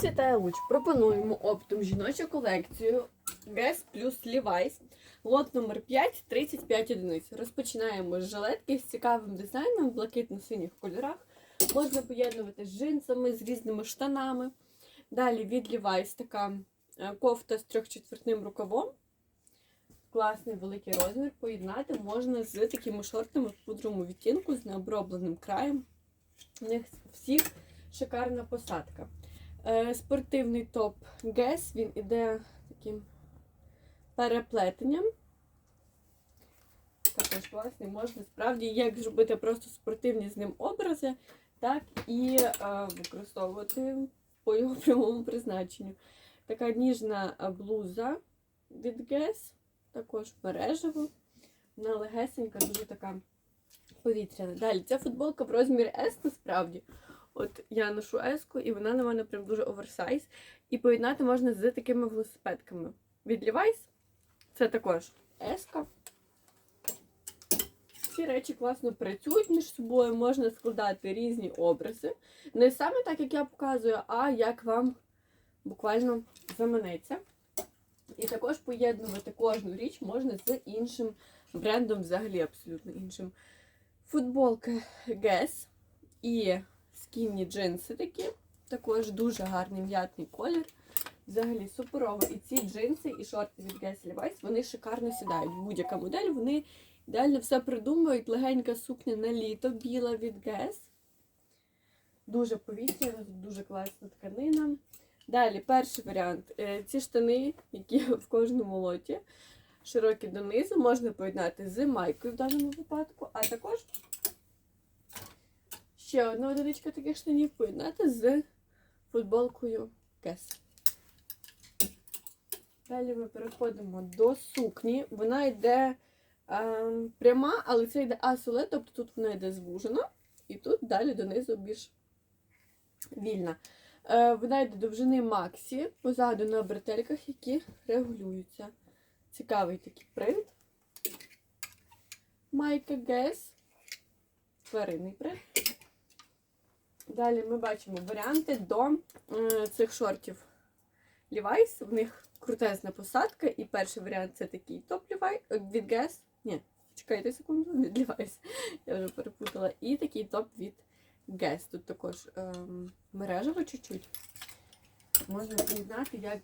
Вас вітає Луч. Пропонуємо оптом жіночу колекцію Guess плюс Levi's. Лот номер 5, 35 одиниць. Розпочинаємо з жилетки з цікавим дизайном в блакитно-синіх кольорах. Можна поєднувати з джинсами, з різними штанами. Далі від Levi's така е, кофта з трьохчетвертним рукавом. Класний великий розмір. Поєднати можна з такими шортами в пудровому відтінку з необробленим краєм. У них всіх шикарна посадка. Е, спортивний топ Guess, він іде таким переплетенням. Також класний, можна справді як зробити просто спортивні з ним образи, так і е, використовувати по його прямому призначенню. Така ніжна блуза від Guess, також мережево. Вона легесенька, дуже така повітряна. Далі ця футболка в розмірі S насправді. От я ношу еску, і вона на мене прям дуже оверсайз. І поєднати можна з такими велосипедками. Від Levi's це також еска. Ці речі класно працюють між собою, можна складати різні образи. Не саме так, як я показую, а як вам буквально заманеться. І також поєднувати кожну річ можна з іншим брендом, взагалі абсолютно іншим. Футболка Guess і скінні джинси такі. Також дуже гарний м'ятний колір. Взагалі суперово. І ці джинси і шорти від Guess Levi's, вони шикарно сідають. Будь-яка модель, вони ідеально все придумують. Легенька сукня на літо, біла від Guess. Дуже повітряна, дуже класна тканина. Далі, перший варіант. Е, Ці штани, які в кожному лоті, широкі донизу, можна поєднати з майкою в даному випадку, а також ще одна одиничка таких штанів поєднати з футболкою Кес. Далі ми переходимо до сукні. Вона йде е, пряма, але це йде асуле, тобто тут вона йде звужена, і тут далі донизу більш вільна. Е, вона йде довжини Максі, позаду на бретельках, які регулюються. Цікавий такий принт. Майка Гес. Тваринний принт. Далі ми бачимо варіанти до цих шортів Levi's. В них крутезна посадка. І перший варіант це такий топ Levi's е, від Guess. Ні, чекайте секунду, від Levi's. Я вже перепутала. І такий топ від Guess. Тут також ем, мережево чуть-чуть. Можна поєднати як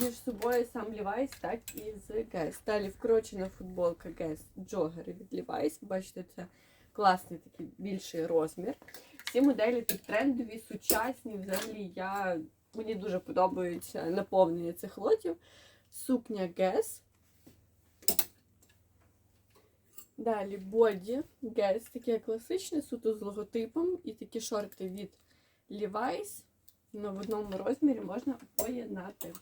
між собою сам Levi's, так і з Guess. Далі вкорочена футболка Guess джогери від Levi's. Бачите, це класний такий більший розмір. Ці моделі тут трендові, сучасні. Взагалі я, мені дуже подобається наповнення цих лотів. Сукня Guess. Далі боді Guess, таке класичне, суто з логотипом. І такі шорти від Levi's. Ну, в одному розмірі можна поєднати.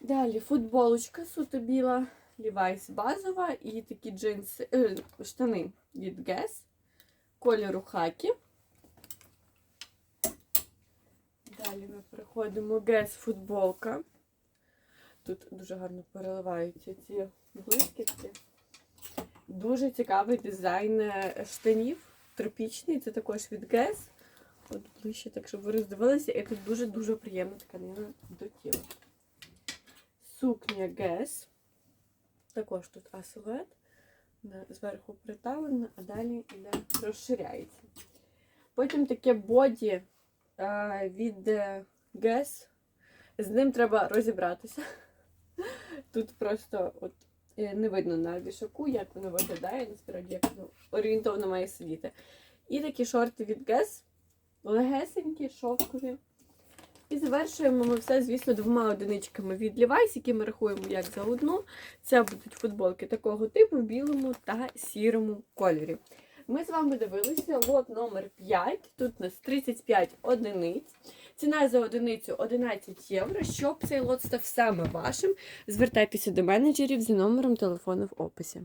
Далі футболочка суто біла, Levi's базова і такі джинси, е, штани від Guess кольору хакі. Далі ми переходимо Guess футболка. Тут дуже гарно переливаються ці блискітки. Дуже цікавий дизайн е, штанів, тропічний, це також від Guess. От ближче, так щоб ви роздивилися, і тут дуже-дуже приємна тканина до тіла. Сукня Guess. Також тут асилует. Зверху приталена, а далі йде розширяється. Потім таке боді е, від Guess. З ним треба розібратися. Тут просто от е, не видно на вішаку, як воно виглядає, насправді, як воно орієнтовно має сидіти. І такі шорти від Guess. Легесенькі, шовкові. І завершуємо ми все, звісно, двома одиничками від Levi's, які ми рахуємо як за одну. Це будуть футболки такого типу в білому та сірому кольорі. Ми з вами дивилися лот номер 5. Тут у нас 35 одиниць. Ціна за одиницю 11 євро. Щоб цей лот став саме вашим, звертайтеся до менеджерів за номером телефону в описі.